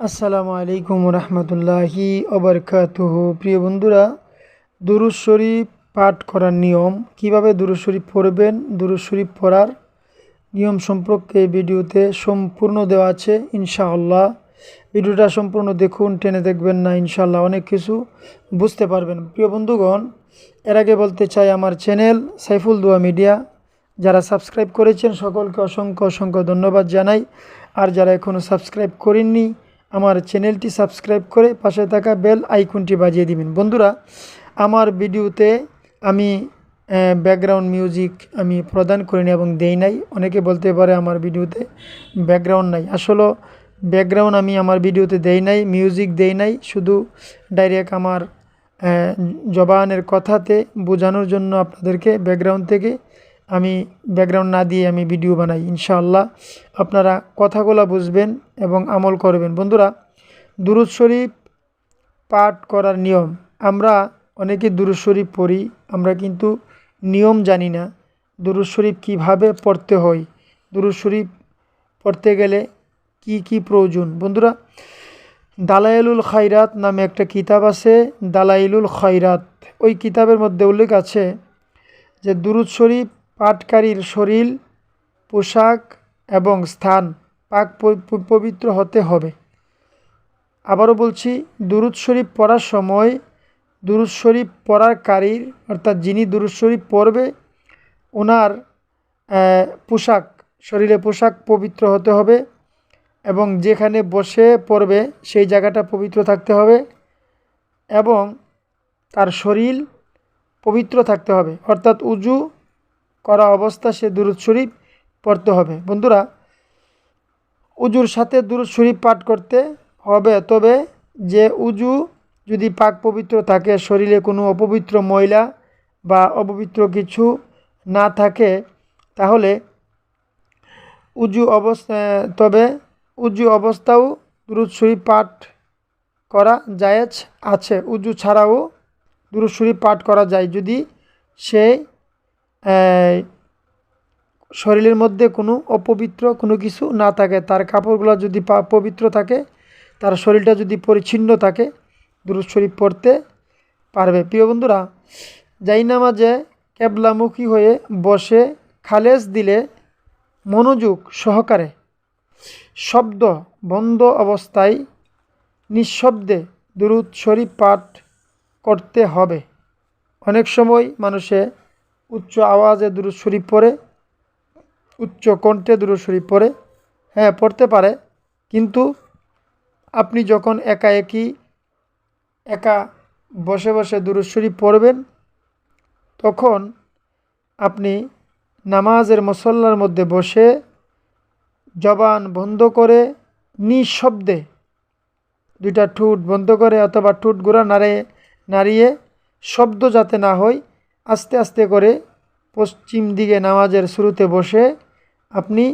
আসসালামু আলাইকুম রহমতুল্লাহি অবরকাতুহ প্রিয় বন্ধুরা দুরুজ শরীফ পাঠ করার নিয়ম, কীভাবে দুরুজ শরীফ পড়বেন দুরুজ শরীফ পড়ার নিয়ম সম্পর্কে ভিডিওতে সম্পূর্ণ দেওয়া আছে, ইনশাআল্লাহ। ভিডিওটা সম্পূর্ণ দেখুন, টেনে দেখবেন না, ইনশাআল্লাহ অনেক কিছু বুঝতে পারবেন। প্রিয় বন্ধুগণ, এর আগে বলতে চাই আমার চ্যানেল সাইফুল দোয়া মিডিয়া। যারা সাবস্ক্রাইব করেছেন, সকলকে অসংখ্য অসংখ্য ধন্যবাদ জানাই। আর যারা এখনও সাবস্ক্রাইব করেননি আমার চ্যানেলটি সাবস্ক্রাইব করে পাশে থাকা বেল আইকনটি বাজিয়ে দিবেন। বন্ধুরা, আমার ভিডিওতে আমি ব্যাকগ্রাউন্ড মিউজিক আমি প্রদান করিনি এবং দেই নাই। অনেকে বলতে পারে আমার ভিডিওতে ব্যাকগ্রাউন্ড নাই। আসলে ব্যাকগ্রাউন্ড আমি আমার ভিডিওতে দেই নাই মিউজিক দেই নাই। শুধু ডাইরেক্ট আমার জবানের কথাতে বোঝানোর জন্য আপনাদেরকে ব্যাকগ্রাউন্ড থেকে আমি ব্যাকগ্রাউন্ড না দিয়ে আমি ভিডিও বানাই, ইনশাআল্লাহ। আপনারা কথাগুলো বুঝবেন এবং আমল করবেন। বন্ধুরা, দুরুদ শরীফ পাঠ করার নিয়ম। আমরা অনেকে দুরুদ শরীফ পড়ি, আমরা কিন্তু নিয়ম জানি না দুরুদ শরীফ কীভাবে পড়তে হয়। দুরুদ শরীফ পড়তে গেলে কি কি প্রয়োজন? বন্ধুরা, দালাইলুল খাইরাত নামে একটা কিতাব আছে, দালাইলুল খাইরাত ওই কিতাবের মধ্যে উল্লেখ আছে যে দুরুদ শরীফ পাঠকারীর শরীর, পোশাক এবং স্থান পাক পবিত্র হতে হবে। আবারও বলছি, দুরুদ শরীফ পড়ার সময় দুরুদ শরীফ পড়ারকারীর অর্থাৎ যিনি দুরুদ শরীফ পড়বে ওনার পোশাক, শরীরে পোশাক পবিত্র হতে হবে এবং যেখানে বসে পড়বে সেই জায়গাটা পবিত্র থাকতে হবে এবং তার শরীর পবিত্র থাকতে হবে। অর্থাৎ উজু করা অবস্থা সে দুরুদ শরীফ পড়তে হবে। বন্ধুরা উজুর সাথে দুরুদ শরীফ পাঠ করতে হবে তবে যে উজু যদি পাক পবিত্র থাকে শরীরে কোনো অপবিত্র ময়লা বা অপবিত্র কিছু না থাকে তাহলে উজু অবস্থা তবে উজু অবস্থাও দুরুদ শরীফ পাঠ করা জায়েজ আছে। উজু ছাড়াও দুরুদ শরীফ পাঠ করা যায়। যদি সে আহ, শরীরের মধ্যে কোনো অপবিত্র কোনো কিছু না থাকে, তার কাপড়গুলো যদি পবিত্র থাকে, তার শরীরটা যদি পরিচ্ছন্ন থাকে, দুরুদ শরীফ পড়তে পারবে। প্রিয় বন্ধুরা, যাই নামাজে ক্যাবলামুখী হয়ে বসে খালেজ দিলে মনোযোগ সহকারে শব্দ বন্ধ অবস্থায় নিঃশব্দে দুরুদ শরীফ পাঠ করতে হবে। অনেক সময় মানুষে উচ্চ আওয়াজে দুরুদ শরীফ পড়ে উচ্চ কণ্ঠে দুরুদ শরীফ পড়ে হ্যাঁ পড়তে পারে। কিন্তু আপনি যখন একা একই, একা বসে বসে দুরুদ শরীফ পড়বেন, তখন আপনি নামাজের মসল্লার মধ্যে বসে জবান বন্ধ করে নিঃশব্দে দুইটা ঠোঁট বন্ধ করে অথবা ঠোঁট গোড়া নাড়ে, নাড়িয়ে শব্দ যাতে না হয় আস্তে আস্তে করে পশ্চিম দিকে নামাজের শুরুতে বসে আপনি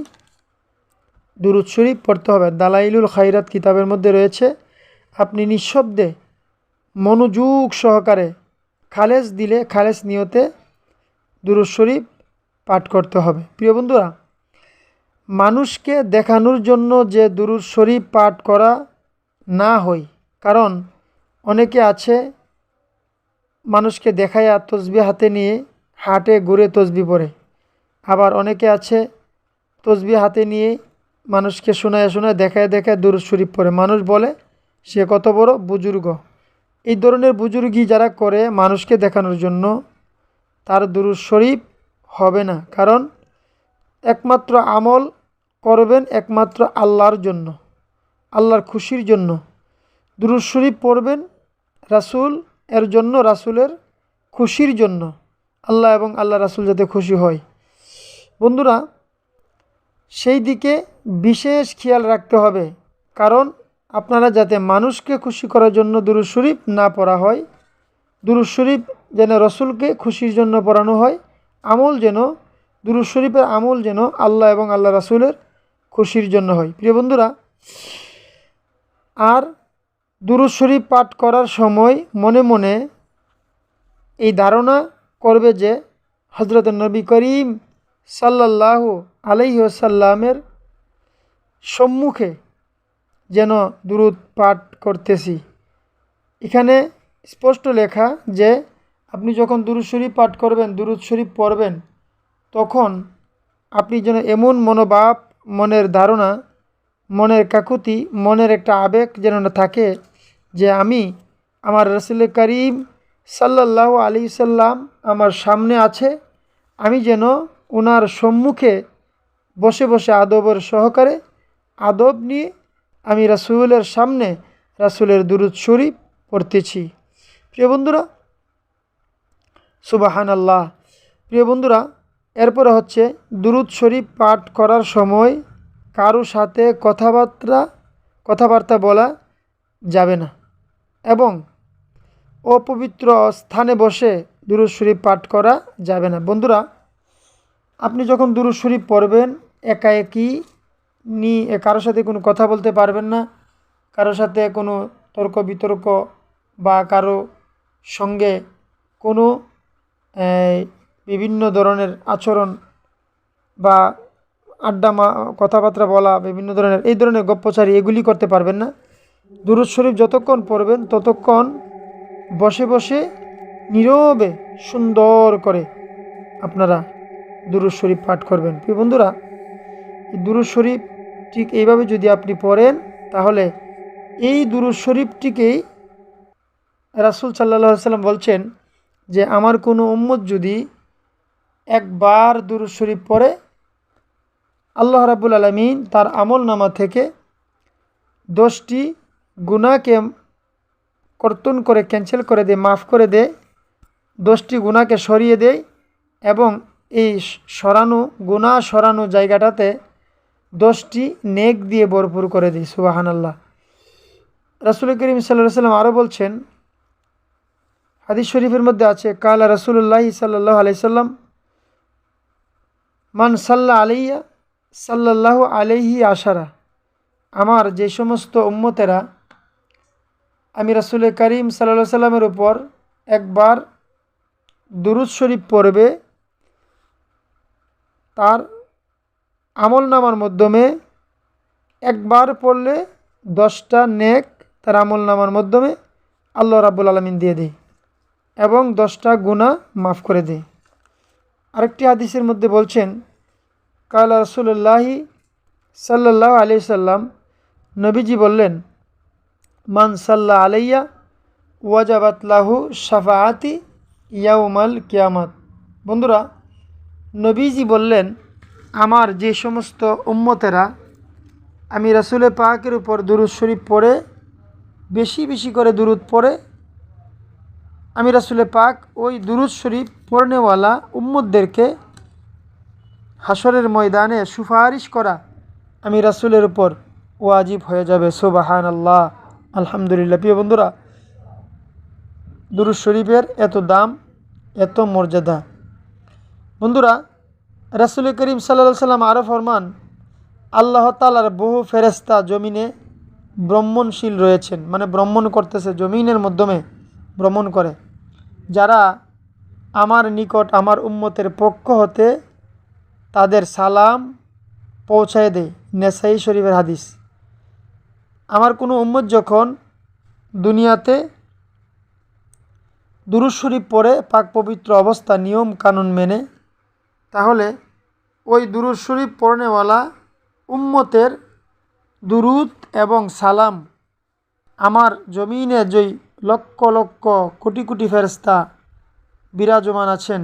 দুরুদ শরীফ পড়তে হবে। দালাইলুল খাইরাত কিতাবের মধ্যে রয়েছে, আপনি নিঃশব্দে মনোযোগ সহকারে খালেজ দিলে খালেজ নিয়তে দুরুদ শরীফ পাঠ করতে হবে। প্রিয় বন্ধুরা, মানুষকে দেখানোর জন্য যে দুরুদ শরীফ পাঠ করা না হয়, কারণ অনেকে আছে মানুষকে দেখায় আর তসবি হাতে নিয়ে হাটে ঘুরে তসবি পরে আবার অনেকে আছে, তসবি হাতে নিয়ে মানুষকে শোনায় শোনায় দেখায় দেখায় দুরুদ শরীফ পড়ে। মানুষ বলে, সে কত বড় বুজুর্গ। এই ধরনের বুজুর্গি যারা করে মানুষকে দেখানোর জন্য, তার দুরুদ শরীফ হবে না। কারণ একমাত্র আমল করবেন একমাত্র আল্লাহর জন্য, আল্লাহর খুশির জন্য। দুরুদ শরীফ পড়বেন রাসূল এর জন্য রাসূলের খুশির জন্য, আল্লাহ এবং আল্লাহ রাসুল যাতে খুশি হয়। বন্ধুরা, সেই দিকে বিশেষ খেয়াল রাখতে হবে, কারণ আপনারা যাতে মানুষকে খুশি করার জন্য দুরুদ শরীফ না পড়া হয়, দুরুদ শরীফ যেন রসুলকে খুশির জন্য পড়ানো হয়, আমল যেন, দুরুদ শরীফের আমল যেন আল্লাহ এবং আল্লাহ রাসূলের খুশির জন্য হয়। প্রিয় বন্ধুরা, আর দুরুদ শরীফ পাঠ করার সময় মনে মনে এই ধারণা করবে যে হজরত নবী করিম সাল্লাল্লাহু আলাইহি ওয়াসাল্লামের সম্মুখে যেন দুরুদ পাঠ করতেছি। এখানে স্পষ্ট লেখা যে আপনি যখন দুরুদ শরীফ পাঠ করবেন, দুরুদ শরীফ পড়বেন, তখন আপনি যেন এমন মনোভাব, মনের ধারণা, মনের কাকুতি, মনের একটা আবেগ যেন না থাকে যে আমি আমার রসুল করিম সাল্লাহ আলি সাল্লাম আমার সামনে আছে, আমি যেন ওনার সম্মুখে বসে বসে আদবের সহকারে আদব নিয়ে আমি রাসুলের সামনে রাসুলের দুরুদ শরীফ পড়তেছি। প্রিয় বন্ধুরা সুবাহান আল্লাহ প্রিয় বন্ধুরা, এরপরে হচ্ছে দুরুদ শরীফ পাঠ করার সময় কারও সাথে কথাবার্তা কথাবার্তা বলা যাবে না। এবং অপবিত্র স্থানে বসে দুরুদ শরীফ পাঠ করা যাবে না। বন্ধুরা, আপনি যখন দুরুদ শরীফ পড়বেন একা একই নি কারোর সাথে কোনো কথা বলতে পারবেন না। কারোর সাথে কোনো তর্ক বিতর্ক বা কারও সঙ্গে কোনো বিভিন্ন ধরনের আচরণ বা আড্ডা মা, কথাবার্তা বলা, বিভিন্ন ধরনের, এই ধরনের গপ্পচারি এগুলি করতে পারবেন না। দুরুদ শরীফ যতক্ষণ পড়বেন, ততক্ষণ বসে বসে নীরবে সুন্দর করে আপনারা দুরুদ শরীফ পাঠ করবেন। প্রিয় বন্ধুরা দুরুদ শরীফ ঠিক এইভাবে যদি আপনি পড়েন, তাহলে এই দুরুদ শরীফটিকেই রাসুল সাল্লাহ সাল্লাম বলছেন যে, আমার কোনো উম্মত যদি একবার দুরুদ শরীফ পড়ে, আল্লাহ রাবুল আলমিন তার আমল নামা থেকে দশটি গুণাকে কর্তন করে ক্যান্সেল করে দেয় মাফ করে দেয় দশটি গুণাকে সরিয়ে দেয় এবং এই সরানো গুণা সরানো জায়গাটাতে দশটি নেক দিয়ে ভরপুর করে দিই সুবাহান আল্লাহ রাসুল করিম সাল্লাহ সাল্লাম আরও বলছেন, হাদিস শরীফের মধ্যে আছে, কালা রসুল্লাহ সাল্লাহ আলাইসাল্লাম মান সাল্লাহ আলাইয়া সাল্লাহ আলাইহি আশারা আমার যে সমস্ত উম্মতেরা আমি রাসুল করিম সাল্লা সাল্লামের উপর একবার দুরুদ শরীফ পড়বে, তার আমল নামার মাধ্যমে একবার পড়লে দশটা নেক তার আমল নামার মাধ্যমে আল্লাহ রাবুল আলমিন দিয়ে দেয় এবং দশটা গুণা মাফ করে দেয়। আরেকটি হাদিসের মধ্যে বলছেন, কাল রসুল্লাহি সাল্লাহ আলি সাল্লাম নবীজি বললেন মান সাল্লাহ আলাইয়া ওয়াজাবাতলাহু সাফাআতি ইয়াউমাল কিয়ামাত। বন্ধুরা, নবীজি বললেন, আমার যে সমস্ত উম্মতেরা আমি রাসুলে পাকের উপর দুরুদ শরীফ পড়ে, বেশি বেশি করে দুরুদ পড়ে, আমি রাসুলে পাক ওই দুরুদ শরীফ পড়নেওয়ালা উম্মদদেরকে হাসরের ময়দানে সুপারিশ করা আমি রাসুলের উপর ওয়াজিব হয়ে যাবে। সোবাহান আল্লাহ আলহামদুলিল্লাহ। প্রিয় বন্ধুরা, দুরুদ শরীফের এত দাম, এত মর্যাদা। বন্ধুরা, রাসুল করিম সাল্লা সাল্লাম আরও ফরমান, আল্লাহ তালার বহু ফেরেস্তা জমিনে ভ্রমণশীল রয়েছেন মানে ভ্রমণ করতেছে, জমিনের মাধ্যমে ভ্রমণ করে। যারা আমার নিকট, আমার উম্মতের পক্ষ হতে তাদের সালাম পৌঁছায় দেয় নেসাই শরীফের হাদিস। আমার কোনো উম্মত যখন দুনিয়াতে শরীফ পড়ে, পাক পবিত্র অবস্থা, নিয়ম কানুন মেনে, তাহলে ওই শরীফ পড়নেওয়ালা উম্মতের দুরুদ এবং সালাম আমার জমিনে যেই লক্ষ লক্ষ কোটি কোটি ফেরস্তা বিরাজমান আছেন,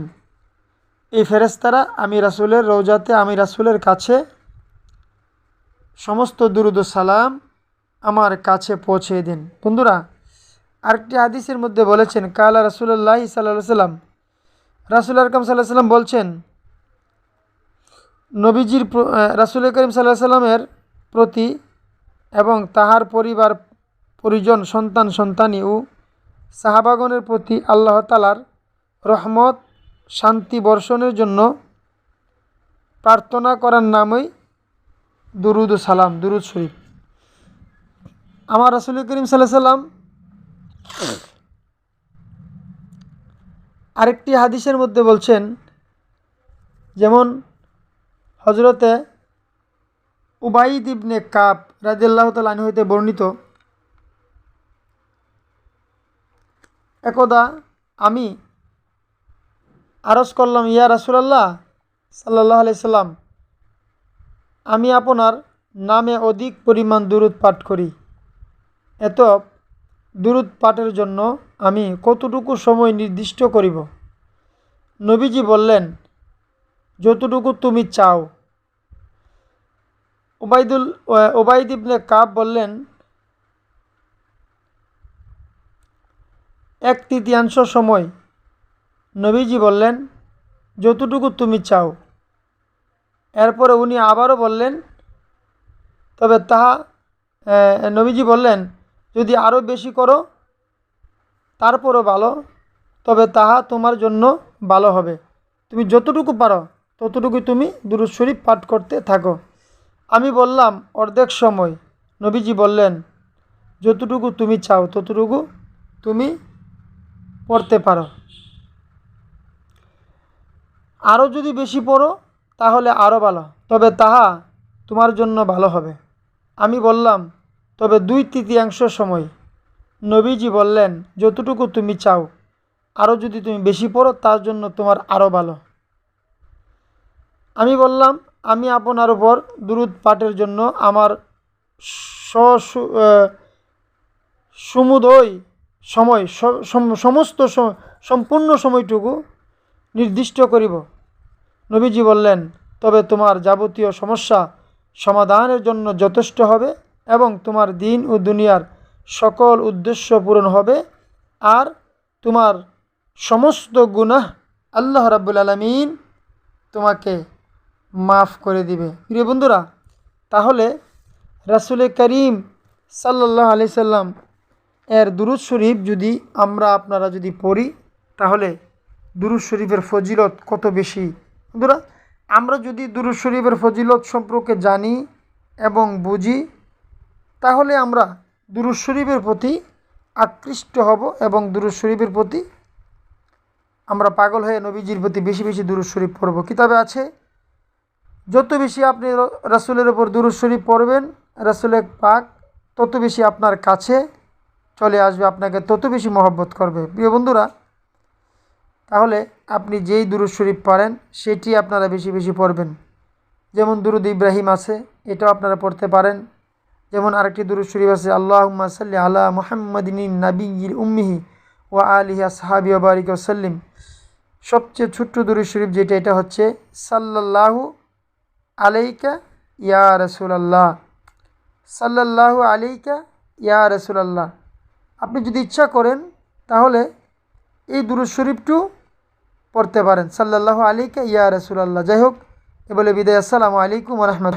এই ফেরেস্তারা আমি রাসুলের রৌজাতে আমি রাসুলের কাছে সমস্ত দুরুদ সালাম আমার কাছে পৌঁছে দিন। বন্ধুরা, আরেকটি হাদিসের মধ্যে বলেছেন, কালা রাসুল্লাহ সাল্লাহ সাল্লাম রাসুল আরকাম সাল্লাহ সাল্লাম বলছেন, নবীজির রাসুল করিম সাল্লাহ সাল্লামের প্রতি এবং তাহার পরিবার, পরিজন, সন্তান, সন্তানী ও সাহাবাগনের প্রতি আল্লাহ তালার রহমত, শান্তি বর্ষণের জন্য প্রার্থনা করার নামই দুরুদ সালাম, দুরুদ শরীফ। আমার রাসুল করিম সাল্লাহ সাল্লাম আরেকটি হাদিসের মধ্যে বলছেন, যেমন হজরতে উবাইদ ইবনে কাপ রাজিয়াল্লাহ তালানি হইতে বর্ণিত, একদা আমি আরজ করলাম, ইয়া রাসুলাল্লাহ সাল্লাহ আলাইসাল্লাম আমি আপনার নামে অধিক পরিমাণ দুরুদ পাঠ করি। এত দুরুদ পাঠের জন্য আমি কতটুকু সময় নির্দিষ্ট করিব? নবীজি বললেন, যতটুকু তুমি চাও। ওবায়দুল ওবায়দ ইবনে কাব বললেন, এক তৃতীয়াংশ সময়। নবীজি বললেন, যতটুকু তুমি চাও। এরপরে উনি আবারও বললেন, তবে তাহা নবীজি বললেন যদি আরও বেশি করো, তারপরও ভালো, তবে তাহা তোমার জন্য ভালো হবে। তুমি যতটুকু পারো ততটুকু তুমি দুরুদ শরীফ পাঠ করতে থাকো। আমি বললাম, অর্ধেক সময়। নবীজি বললেন, যতটুকু তুমি চাও, ততটুকু তুমি পড়তে পারো। আরও যদি বেশি পড়ো, তাহলে আরও ভালো, তবে তাহা তোমার জন্য ভালো হবে। আমি বললাম তবে দুই তৃতীয়াংশ সময় নবীজি বললেন, যতটুকু তুমি চাও, আরও যদি তুমি বেশি পড়ো, তার জন্য তোমার আরও ভালো। আমি বললাম, আমি আপনার উপর দুরুদ পাঠের জন্য আমার সমুদয় সময় সমস্ত সম্পূর্ণ সময়টুকু নির্দিষ্ট করিব। নবীজি বললেন, তবে তোমার যাবতীয় সমস্যা সমাধানের জন্য যথেষ্ট হবে। এবং তোমার দিন ও দুনিয়ার সকল উদ্দেশ্য পূরণ হবে। আর তোমার সমস্ত গুনাহ আল্লাহ রাব্বুল আলমিন তোমাকে মাফ করে দিবে। প্রিয় বন্ধুরা, তাহলে রাসুল করিম সাল্লাহ আলি সাল্লাম এর দুরুদ শরীফ যদি আমরা আপনারা যদি পড়ি, তাহলে দুরুদ শরীফের ফজিলত কত বেশি? বন্ধুরা, আমরা যদি দুরুদ শরীফের ফজিলত সম্পর্কে জানি এবং বুঝি তাহলে আমরা দুরুদ শরীফের প্রতি আকৃষ্ট হব এবং দুরুদ শরীফের প্রতি আমরা পাগল হয়ে নবীজির প্রতি বেশি বেশি দুরুদ শরীফ পড়ব। কিতাবে আছে, যত বেশি আপনি রাসুলের ওপর দুরুদ শরীফ পড়বেন রাসুলের পাক তত বেশি আপনার কাছে চলে আসবে, আপনাকে তত বেশি মহব্বত করবে। প্রিয় বন্ধুরা, তাহলে আপনি যেই দুরুদ শরীফ পড়েন সেটি আপনারা বেশি বেশি পড়বেন। যেমন দুরুদ ইব্রাহিম আছে, এটাও আপনারা পড়তে পারেন। যেমন আরেকটি দুরুদ শরীফ আছে আল্লাহ সাল্লি আলা মোহাম্মদিন নাবি উম্মিহি ও আলিহা সাহাবি বারিক সাল্লিম। সবচেয়ে ছোট্ট দুরুদ শরীফ যেটা, এটা হচ্ছে, সাল্লাল্লাহু আলাইকা ইয়া রসুলাল্লাহ। সাল্লাল্লাহু আলাইকা ইয়া রসুলাল্লাহ। আপনি যদি ইচ্ছা করেন, তাহলে এই দুরুদ শরীফটু পড়তে পারেন। সাল্লাল্লাহু আলাইকা ইয়া রসুলাল্লাহ। যাই হোক, এ বলে বিদায়। আসসালামু আলাইকুম রহমত